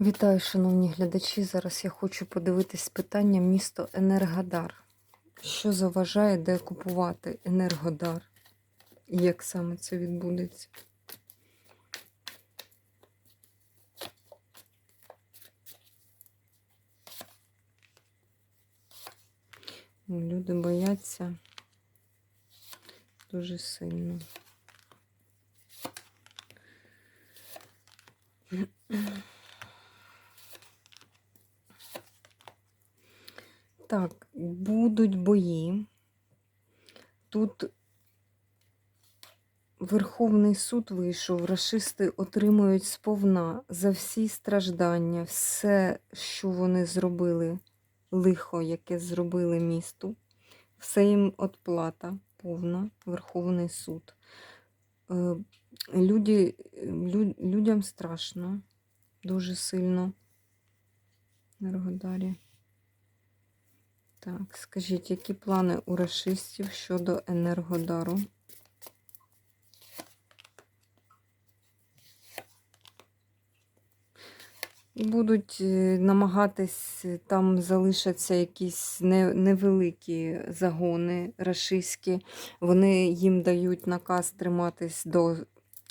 Вітаю, шановні глядачі. Зараз я хочу подивитись питання місто Енергодар. Що заважає де купувати Енергодар? І як саме це відбудеться? Люди бояться дуже сильно. Так, будуть бої. Тут Верховний суд вийшов, рашисти отримують сповна за всі страждання, все, що вони зробили, лихо, яке зробили місту, все їм отплата повна, Верховний суд. Е, Люди, лю- людям страшно, дуже сильно. Енергодарі. Так, скажіть, які плани у рашистів щодо Енергодару? Будуть е, намагатись, е, там залишаться якісь невеликі загони рашистські. Вони їм дають наказ триматись до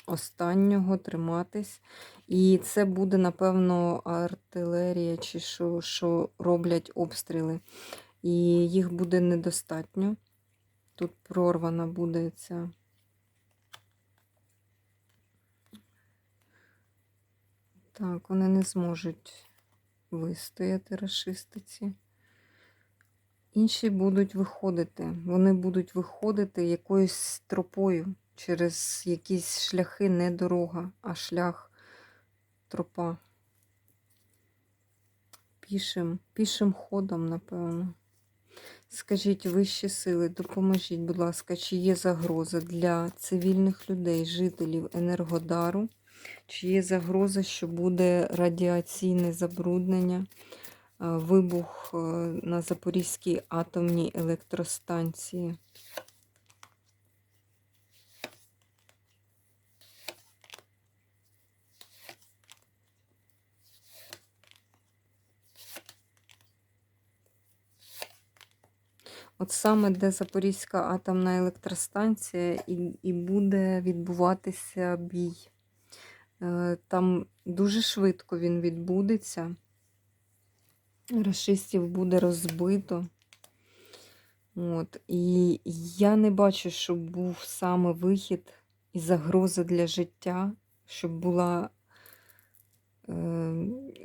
останнього, триматись. І це буде, напевно, артилерія, чи що, що роблять обстріли. І їх буде недостатньо. Тут прорвана буде ця. Так, вони не зможуть вистояти расистиці. Інші будуть виходити. Вони будуть виходити якоюсь тропою через якісь шляхи, не дорога, а шлях тропа. Пішим, пішим ходом, напевно. Скажіть, вищі сили, допоможіть, будь ласка, чи є загроза для цивільних людей, жителів Енергодару? Чи є загроза, що буде радіаційне забруднення, вибух е, на Запорізькій атомній електростанції? От саме де Запорізька атомна електростанція і, і буде відбуватися бій. Е, Там дуже швидко він відбудеться. Рашистів буде розбито. От. І я не бачу, щоб був саме вихід і загроза для життя, щоб була е,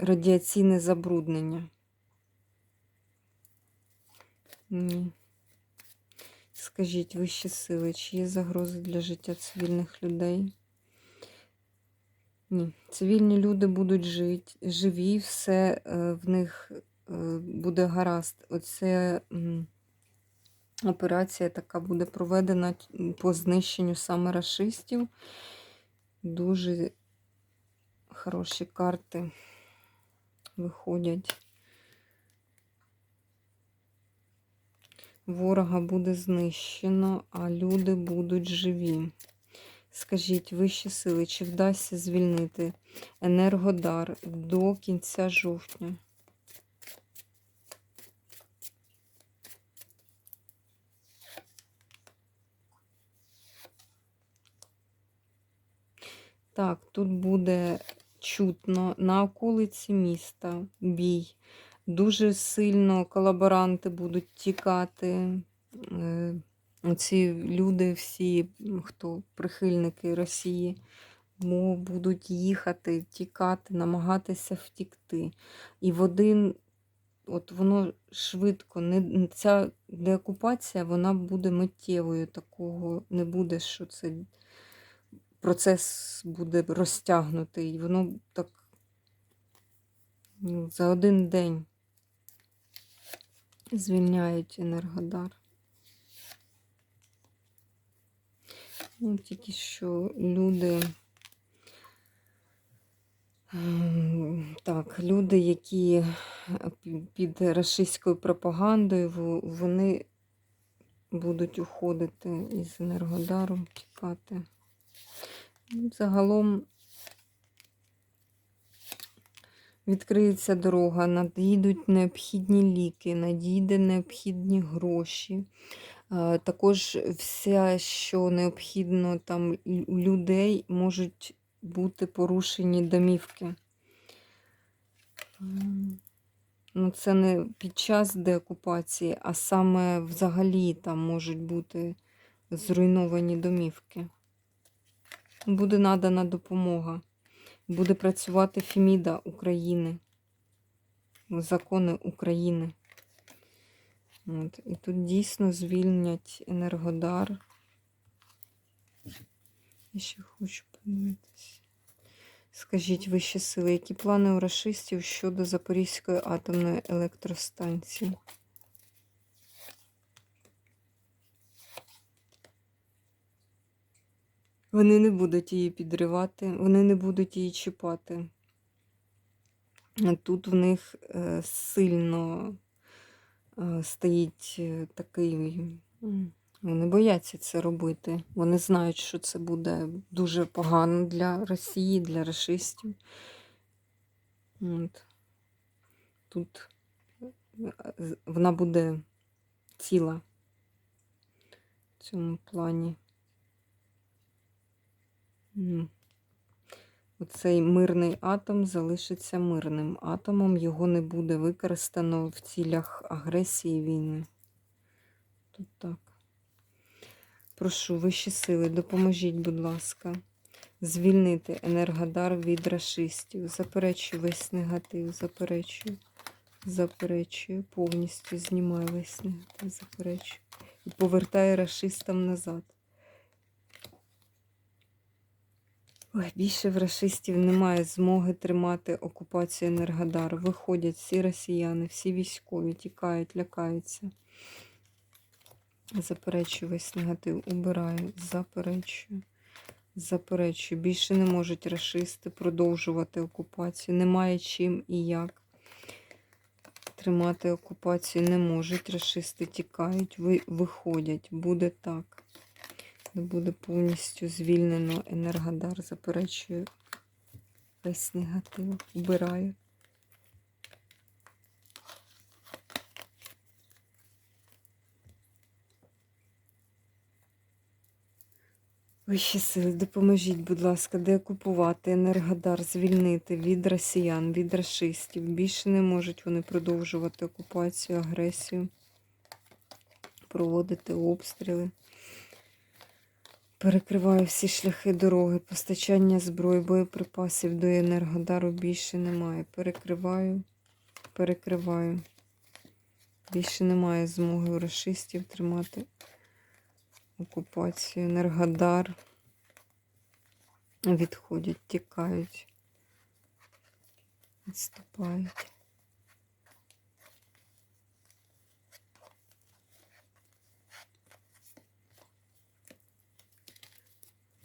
радіаційне забруднення. Ні. Скажіть, вищі сили, чи є загрози для життя цивільних людей? Ні. Цивільні люди будуть жити, живі, все е, в них е, буде гаразд. Оце операція така буде проведена по знищенню саме рашистів. Дуже хороші карти виходять. Ворога буде знищено, а люди будуть живі. Скажіть, вищі сили, чи вдасться звільнити Енергодар до кінця жовтня? Так, тут буде чутно на околиці міста бій. Дуже сильно колаборанти будуть тікати. Е, Ці люди, всі, хто прихильники Росії, будуть їхати, тікати, намагатися втікти. І в один, от воно швидко, не, ця деокупація, вона буде миттєвою. Такого не буде, що це процес буде розтягнутий. Воно так ну, за один день звільняють Енергодар. Ну, тільки що люди. ем, Так, люди, які під рашистською пропагандою, вони будуть уходити із Енергодару, тікати. Загалом Відкриється дорога, надійдуть необхідні ліки, надійде необхідні гроші. Е, Також все, що необхідно там у людей, можуть бути порушені домівки. Ну, це не під час деокупації, а саме взагалі там можуть бути зруйновані домівки. Буде надана допомога. Буде працювати Феміда України. Закони України. От. І тут дійсно звільнять Енергодар. Я ще хочу подивитися. Скажіть вищі сили, які плани у рашистів щодо Запорізької атомної електростанції? Вони не будуть її підривати, вони не будуть її чіпати. Тут в них е, сильно е, стоїть е, такий. Вони бояться це робити. Вони знають, що це буде дуже погано для Росії, для расистів. От. Тут вона буде ціла в цьому плані. Оцей мирний атом залишиться мирним атомом, його не буде використано в цілях агресії війни. Тут так. Прошу, вищі сили, допоможіть, будь ласка, звільнити Енергодар від рашистів. Заперечую весь негатив, заперечую, заперечую, повністю знімаю весь негатив, заперечую. І повертаю рашистам назад. Більше в рашистів немає змоги тримати окупацію Енергодару. Виходять всі росіяни, всі військові, тікають, лякаються. Заперечую весь негатив, убираю, заперечую, заперечую. Більше не можуть рашисти продовжувати окупацію. Немає чим і як. Тримати окупацію не можуть. Рашисти тікають, виходять. Буде так. Не буде повністю звільнено Енергодар. Заперечую весь негатив. Убираю. Вищі сили, допоможіть, будь ласка, деокупувати Енергодар, звільнити від росіян, від расистів. Більше не можуть вони продовжувати окупацію, агресію, проводити обстріли. Перекриваю всі шляхи дороги, постачання зброї, боєприпасів до Енергодару більше немає. Перекриваю, перекриваю. Більше немає змоги у расистів тримати окупацію. Енергодар. Відходять, тікають, відступають.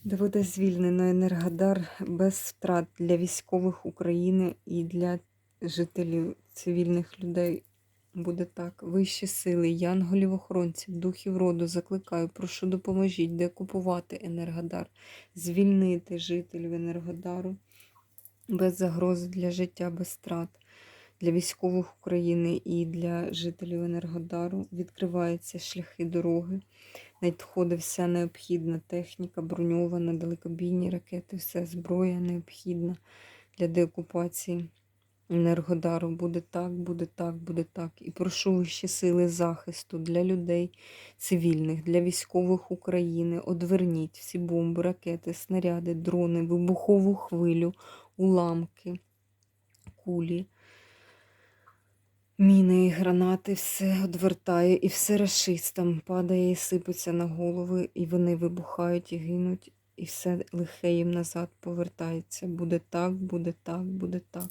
Де буде звільнено Енергодар без втрат для військових України і для жителів цивільних людей. Буде так. Вищі сили, янголів-охоронців, духів роду закликаю, прошу допоможіть декупувати Енергодар, звільнити жителів Енергодару без загрози для життя, без втрат. Для військових України і для жителів Енергодару відкриваються шляхи дороги, надходить вся необхідна техніка, броньована, далекобійні ракети, вся зброя необхідна для деокупації. Енергодару буде так, буде так, буде так. І прошу вищі сили захисту для людей цивільних, для військових України. Одверніть всі бомби, ракети, снаряди, дрони, вибухову хвилю, уламки, кулі, міни і гранати, все одвертає, і все расистам падає і сипеться на голови, і вони вибухають і гинуть, і все лихе їм назад повертається. Буде так, буде так, буде так.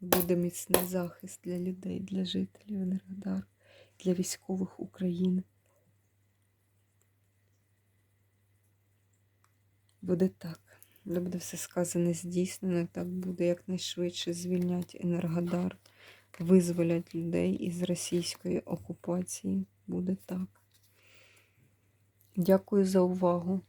Буде міцний захист для людей, для жителів Енергодару, для військових України. Буде так. Буде все сказане здійснено, так буде якнайшвидше звільнять Енергодар, визволять людей із російської окупації. Буде так. Дякую за увагу.